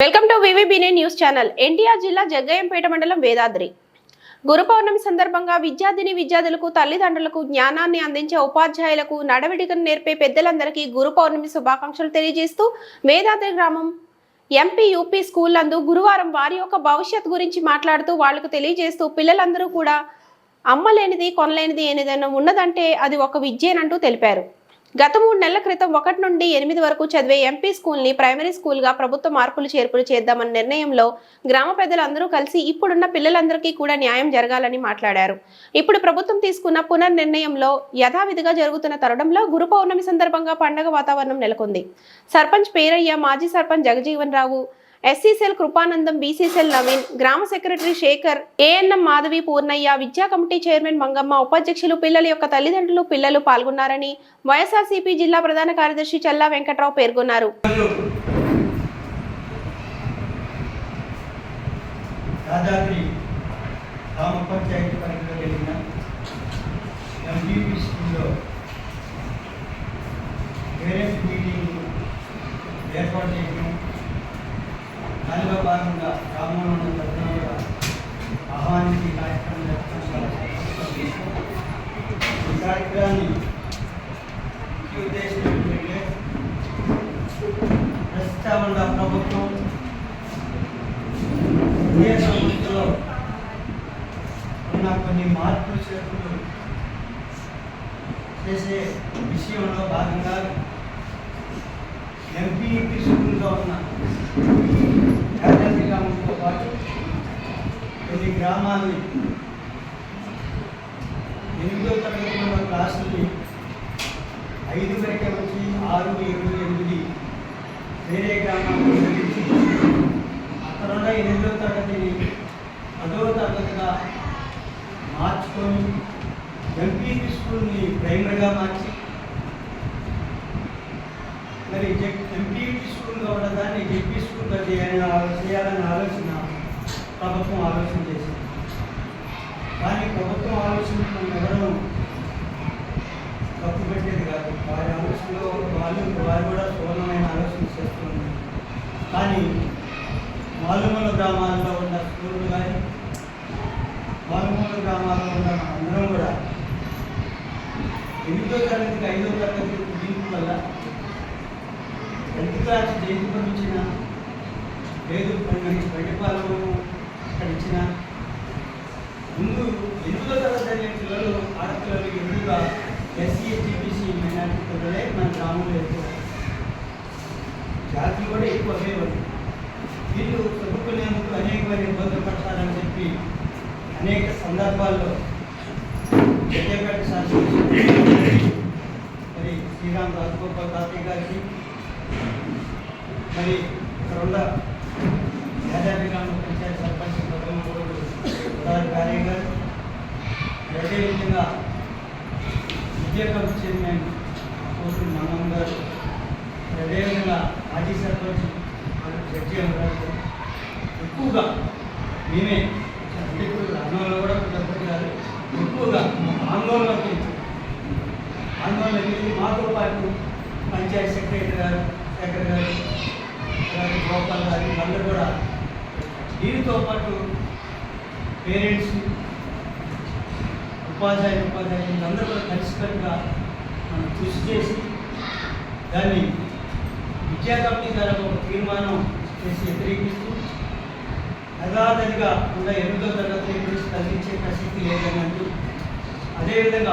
Welcome to వివిబీనే news channel. NTR జిల్లా జగ్గయ్యంపేట మండలం వేదాద్రి. గురు పౌర్ణమి సందర్భంగా విద్యార్థిని విద్యార్థులకు తల్లిదండ్రులకు జ్ఞానాన్ని అందించే ఉపాధ్యాయులకు నడవడికను నేర్పే పెద్దలందరికీ గురు పౌర్ణమి శుభాకాంక్షలు తెలియజేస్తూ వేదాద్రి గ్రామం ఎంపీ యూపీ స్కూల్ నందు గురువారం వారి యొక్క భవిష్యత్ గురించి మాట్లాడుతూ వాళ్ళకు తెలియజేస్తూ పిల్లలందరూ కూడా అమ్మలేనిది కొనలేనిది ఏదైనా ఉన్నదంటే అది ఒక విద్యేనంటూ తెలిపారు. గత మూడు నెలల క్రితం ఒకటి నుండి ఎనిమిది వరకు చదివే ఎంపీ స్కూల్ని ప్రైమరీ స్కూల్గా ప్రభుత్వ మార్పులు చేర్పులు చేద్దామన్న నిర్ణయంలో గ్రామ పెద్దలందరూ కలిసి ఇప్పుడున్న పిల్లలందరికీ కూడా న్యాయం జరగాలని మాట్లాడారు. ఇప్పుడు ప్రభుత్వం తీసుకున్న పునర్నిర్ణయంలో యథావిధిగా జరుగుతున్న తరుణంలో గురు పౌర్ణమి సందర్భంగా పండగ వాతావరణం నెలకొంది. సర్పంచ్ పేరయ్య మాజీ sarpanch Jagjivan Rao SC cell Krupanandam BC cell Naveen గ్రామ సెక్రటరీ శేఖర్ ఏఎన్ఎం మాధవి పూర్ణయ్య విద్యా కమిటీ చైర్మన్ మంగమ్మ ఉపాధ్యక్షులు పిల్లల యొక్క తల్లిదండ్రులు పిల్లలు పాల్గొన్నారని వైఎస్ఆర్సీపీ జిల్లా ప్రధాన కార్యదర్శి చల్లా వెంకట్రావు పేర్కొన్నారు. ఏర్పాటు చేయడం దానిలో భాగంగా గ్రామంలో ఉన్న పెద్దలను కూడా ఆహ్వానించి కార్యక్రమం జరపడం చాలా సంతోషం. ఈ కార్యక్రమాన్ని ముఖ్య ఉద్దేశం ఏంటంటే ప్రస్తుతం ఉన్న ప్రభుత్వం విద్యా సంస్థలో ఉన్న కొన్ని మార్పులు చేర్పులు చేసే విషయంలో భాగంగా ఎంపీపీ స్కూల్లో ఉన్న గ్రామాన్ని ఎనిమిదో తరగతి ఉన్న క్లాసుల్ని ఐదు వరకే వచ్చి ఆరు ఇరవై ఎనిమిది వేరే గ్రామాలకు అక్కడ ఉన్న ఎనిమిదో తరగతిని పదో తరగతిగా మార్చుకొని ఎంపీపీ స్కూల్ని ప్రైమరీగా మార్చి మరి ఎంపీపీ స్కూల్ కావడం దాన్ని జెడ్పీ స్కూల్గా చేయాలని చేయాలని ఆలోచన ప్రభుత్వం ఆలోచన చేసింది. ప్రభుత్వం ఆలోచన ఎవరు తప్పు పెట్టేది కాదు. వారి ఆలోచనలో వాళ్ళు వారు కూడా సువర్ణమైన ఆలోచన చేస్తున్నారు. కానీ మాలుమూల గ్రామాల్లో ఉన్న స్కూళ్ళు కానీ మాలుమూల గ్రామాల్లో ఉన్న అందరం కూడా ఎనిమిదో తరగతికి ఐదో తరగతి దీని వల్ల టెన్త్ క్లాస్ జయంతి పంపించిన లేదు బయటపాలెం అక్కడ ఇచ్చిన ముందు ఎనిమిదో తరగతి అనే పిల్లలు ఆడపిల్లలు ఎదురుగా ఎస్సీ ఎస్టీబీసీ మైనార్టీ పిల్లలే మన గ్రామంలో ఎక్కువ. జాతులు కూడా ఎక్కువ అయ్యేవాళ్ళు వీళ్ళు చదువుకునేందుకు అనేక అనేకమైన ఇబ్బందులు పడతారని చెప్పి అనేక సందర్భాల్లో జగ్గేపేట శాసనసభ మరి శ్రీరామ్ రాజగోపాల్ తాతయ్య గారికి మరి ఇక్కడ ఉన్న యాదాద్రి గ్రామ పంచాయతీ ఉదాహరణ కార్య గారు అదేవిధంగా విద్యా కమిటీ చైర్మన్ కోసూరి మన్నం గారు అదేవిధంగా మాజీ సర్పంచ్ జడ్జి గారు ఎక్కువగా మేమే అంటే ఇప్పుడు కూడా డబ్బు కాదు ఎక్కువగా ఆందోళనకి ఆందోళన చేసి మాతో పాటు పంచాయతీ సెక్రటరీ గారు సెక్రటరీ గారు గోపాల్ గారు వీళ్ళందరూ కూడా దీనితో పాటు పేరెంట్స్ ఉపాధ్యాయులు ఉపాధ్యాయులు వీళ్ళందరూ కూడా కలిసికట్టుగా మనం కృషి చేసి దాన్ని విద్యా కమిటీ ద్వారా ఒక తీర్మానం చేసి వ్యతిరేకిస్తూ యథాతథిగా ఉన్న ఎనిమిదో తరగతి గురించి తగ్గించే ప్రసక్తి లేదని అంటూ అదేవిధంగా